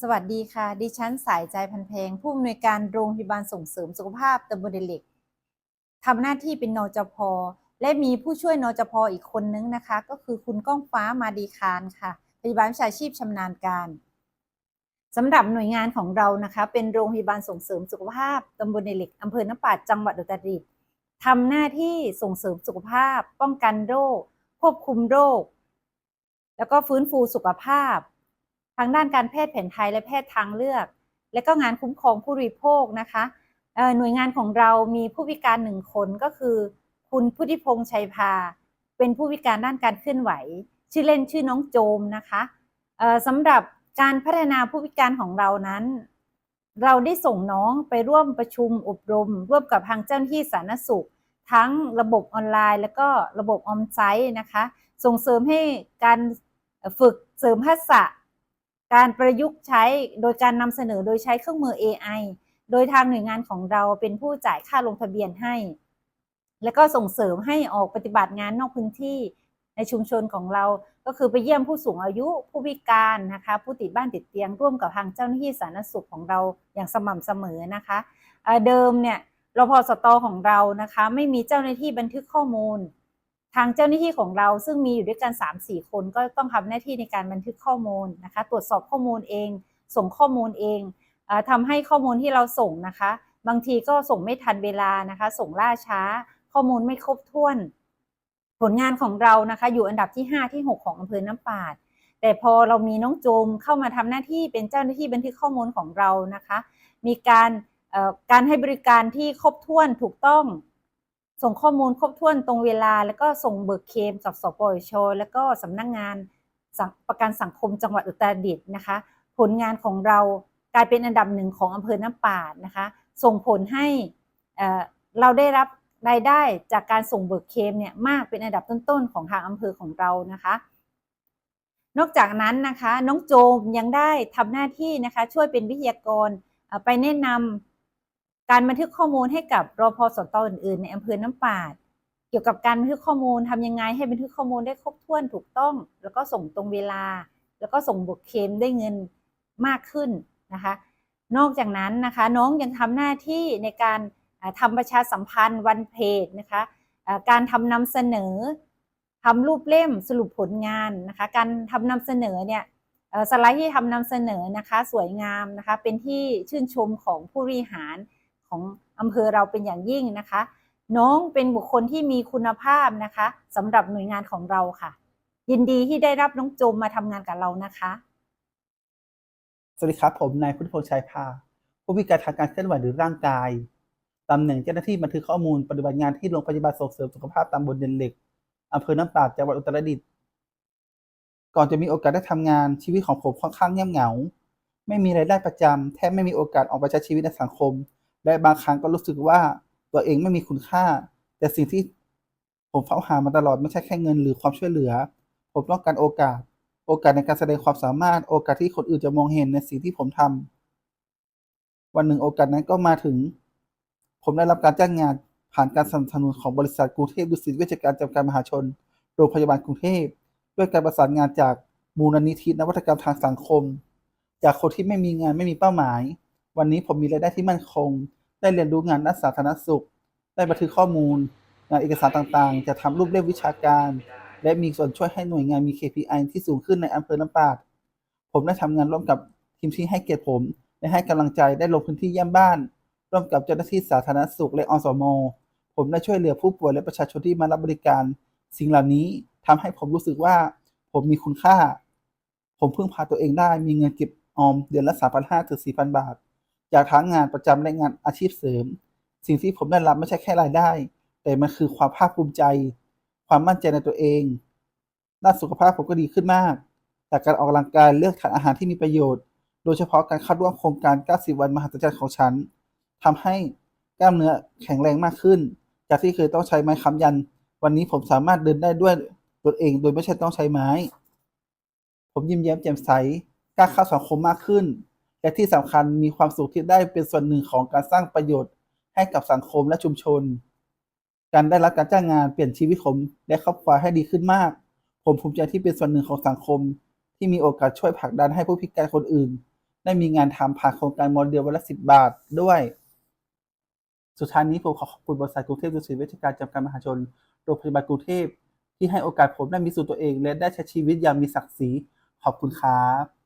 สวัสดีค่ะ ดิฉันสายใจพันเพงผู้อำนวยการโรงพยาบาลส่งเสริมสุขภาพตำบลเดเหล็กทำหน้าที่เป็นนจพ และมีผู้ช่วยนจพอีกคนนึงนะคะ ก็คือคุณก้องฟ้ามาดีคารค่ะ พยาบาลวิชาชีพชำนาญการสำหรับหน่วยงานของเรานะคะ เป็นโรงพยาบาลส่งเสริมสุขภาพตำบลเดเหล็กอำเภอน้ำปาดจังหวัดอุตรดิตถ์ทำหน้าที่ส่งเสริมสุขภาพ ป้องกันโรค ควบคุมโรค แล้วก็ฟื้นฟูสุขภาพางด้านการแพทย์แผนไทยและแพทย์ทางเลือก และก็งานคุ้มครองผู้บริโภคนะคะหน่วยงานของเรามีผู้พิการหนึ่งคนก็คือ คุณพุทธิพงษ์ชัยพา เป็นผู้พิการด้านการเคลื่อนไหว ชื่อเล่นชื่อน้องโจมนะคะเอ่อสำหรับการพัฒนาผู้พิการของเรานั้น เราได้ส่งน้องไปร่วมประชุมอบรม ร่วมกับทางเจ้าหน้าที่สาธารณสุข ทั้งระบบออนไลน์ และก็ระบบออนไซต์นะคะ ส่งเสริมให้การฝึกเสริมทักษะ การประยุกต์ใช้โดยการนำเสนอโดยใช้เครื่องมือ AI โดยทางหน่วยงานของเราเป็นผู้จ่ายค่าลงทะเบียนให้ และก็ส่งเสริมให้ออกปฏิบัติงานนอกพื้นที่ในชุมชนของเรา ก็คือไปเยี่ยมผู้สูงอายุ ผู้พิการนะคะ ผู้ติดบ้านติดเตียงร่วมกับทางเจ้าหน้าที่สาธารณสุขของเราอย่างสม่ำเสมอนะคะเอ่อเดิมเนี่ยรพสตของเรานะคะ ไม่มีเจ้าหน้าที่บันทึกข้อมูล ทางเจ้าหน้าที่ของเราซึ่งมีอยู่ด้วยกัน 3-4 คนก็ต้องทำหน้าที่ในการบันทึกข้อมูลนะคะ ตรวจสอบข้อมูลเอง ส่งข้อมูลเองออทำให้ข้อมูลที่เราส่งนะคะ บางทีก็ส่งไม่ทันเวลานะคะ ส่งล่าช้า ข้อมูลไม่ครบถ้วน ผลงานของเรานะคะ อยู่อันดับที่ 5 ที่ 6 ของอำเภอน้ำปาด แต่พอเรามีน้องโจมเข้ามาทำหน้าที่เป็นเจ้าหน้าที่บันทึกข้อมูลของเรานะคะ มีการเอ่อการให้บริการที่ครบถ้วนถูกต้อง ส่งข้อมูลครบถ้วนตรงเวลา แล้วก็ส่งเบิกเคลมกับสปชแล้วก็สำนักงานงประกันสังคมจังหวัดอุตรดิตถ์นะคะ ผลงานของเรากลายเป็นอันดับหนึ่งของอำเภอน้ำป่านะคะ ส่งผลให้เราได้รับรายได้จากการส่งเบิกเคมเนี่ยมากเป็นอันดับต้นๆของทางอำเภอของเรานะคะ นอกจากนั้นนะคะน้องโจมยังได้ทำหน้าที่นะคะช่วยเป็นวิทยากรไปแนะนำ การบันทึกข้อมูลให้กับรพสตอื่นๆ ในอำเภอน้ำปาด เกี่ยวกับการบันทึกข้อมูลทำยังไงให้บันทึกข้อมูลได้ครบถ้วนถูกต้อง แล้วก็ส่งตรงเวลา แล้วก็ส่งบทเคลมได้เงินมากขึ้นนะคะ นอกจากนั้นนะคะน้องยังทำหน้าที่ในการอ่าทำประชาสัมพันธ์วันเพจนะคะการทำนำเสนอทำรูปเล่มสรุปผลงานนะคะ การทำนำเสนอเนี่ยสไลด์ที่ทำนำเสนอนะคะ สวยงามนะคะ เป็นที่ชื่นชมของผู้บริหาร ของอำเภอเราเป็นอย่างยิ่งนะคะ น้องเป็นบุคคลที่มีคุณภาพนะคะสำหรับหน่วยงานของเราค่ะ ยินดีที่ได้รับน้องโจมมาทำงานกับเรานะคะ สวัสดีครับผมนายพุทธพงษ์ชัยพาผู้พิการทางการเคลื่อนไหวหรือร่างกายตำแหน่งเจ้าหน้าที่บันทึกข้อมูลปฏิบัติงานที่โรงพยาบาลส่งเสริมสุขภาพตำบลเดนเหล็กอำเภอน้ำปาดจังหวัดอุตรดิตถ์ก่อนจะมีโอกาสได้ทำงานชีวิตของผมค่อนข้างเงียบเหงา ไม่มีรายได้ประจำแทบไม่มีโอกาสออกไปใช้ชีวิตในสังคม และบางครั้งก็รู้สึกว่าตัวเองไม่มีคุณค่า แต่สิ่งที่ผมเฝ้าหามาตลอดไม่ใช่แค่เงินหรือความช่วยเหลือ ผมต้องการโอกาส โอกาสในการแสดงความสามารถ โอกาสที่คนอื่นจะมองเห็นในสิ่งที่ผมทำวันหนึ่งโอกาสนั้นก็มาถึง ผมได้รับการจ้างงานผ่านการสนับสนุนของบริษัทกรุงเทพดุสิตเวชการจำกัดมหาชน โรงพยาบาลกรุงเทพ ด้วยการประสานงานจากมูลนิธินวัตกรรมทางสังคม จากคนที่ไม่มีงานไม่มีเป้าหมาย วันนี้ผมมีรายได้ที่มั่นคง ได้เรียนรู้งานด้านสาธารณสุข ได้บันทึกข้อมูล งานเอกสารต่างๆ จะทำรูปเล่มวิชาการ และมีส่วนช่วยให้หน่วยงานมี KPI ที่สูงขึ้นในอำเภอน้ำปาดผมได้ทำงานร่วมกับทีมที่ให้เกียรติผมและให้กำลังใจได้ลงพื้นที่เยี่ยมบ้าน ร่วมกับเจ้าหน้าที่สาธารณสุขและอสมผมได้ช่วยเหลือผู้ป่วยและประชาชนที่มารับบริการ สิ่งเหล่านี้ทำให้ผมรู้สึกว่า ผมมีคุณค่า ผมพึ่งพาตัวเองได้มีเงินเก็บออมเดือนละ3,500ถึง4,000 บาท จากทั้งงานประจำและงานอาชีพเสริม สิ่งที่ผมได้รับไม่ใช่แค่รายได้ แต่มันคือความภาคภูมิใจ ความมั่นใจในตัวเองด้านสุขภาพผมก็ดีขึ้นมาก จากการออกกำลังกายเลือกทานอาหารที่มีประโยชน์ โดยเฉพาะการเข้าร่วมโครงการ 90 วันมหัศจรรย์ของฉันทำให้กล้ามเนื้อแข็งแรงมากขึ้น จากที่เคยต้องใช้ไม้ค้ำยัน วันนี้ผมสามารถเดินได้ด้วยตัวเอง โดยไม่ใช่ต้องใช้ไม้ ผมยิ้มแย้มแจ่มใสกล้าเข้าสังคมมากขึ้น และที่สำคัญมีความสุขที่ได้เป็นส่วนหนึ่งของการสร้างประโยชน์ให้กับสังคมและชุมชน การได้รับการจ้างงานเปลี่ยนชีวิตผมและครอบครัวให้ดีขึ้นมาก ผมภูมิใจที่เป็นส่วนหนึ่งของสังคม ที่มีโอกาสช่วยผลักดันให้ผู้พิการคนอื่น ได้มีงานทำผ่านโครงการโมเดลวันละสิบบาทด้วย สุดท้ายนี้ผมขอขอบคุณบริษัทกรุงเทพดุสิตเวชการจำกัดมหาชนโรงพยาบาลกรุงเทพที่ให้โอกาสผมได้มีสู่ตัวเองและได้ใช้ชีวิตอย่างมีศักดิ์ศรีขอบคุณครับ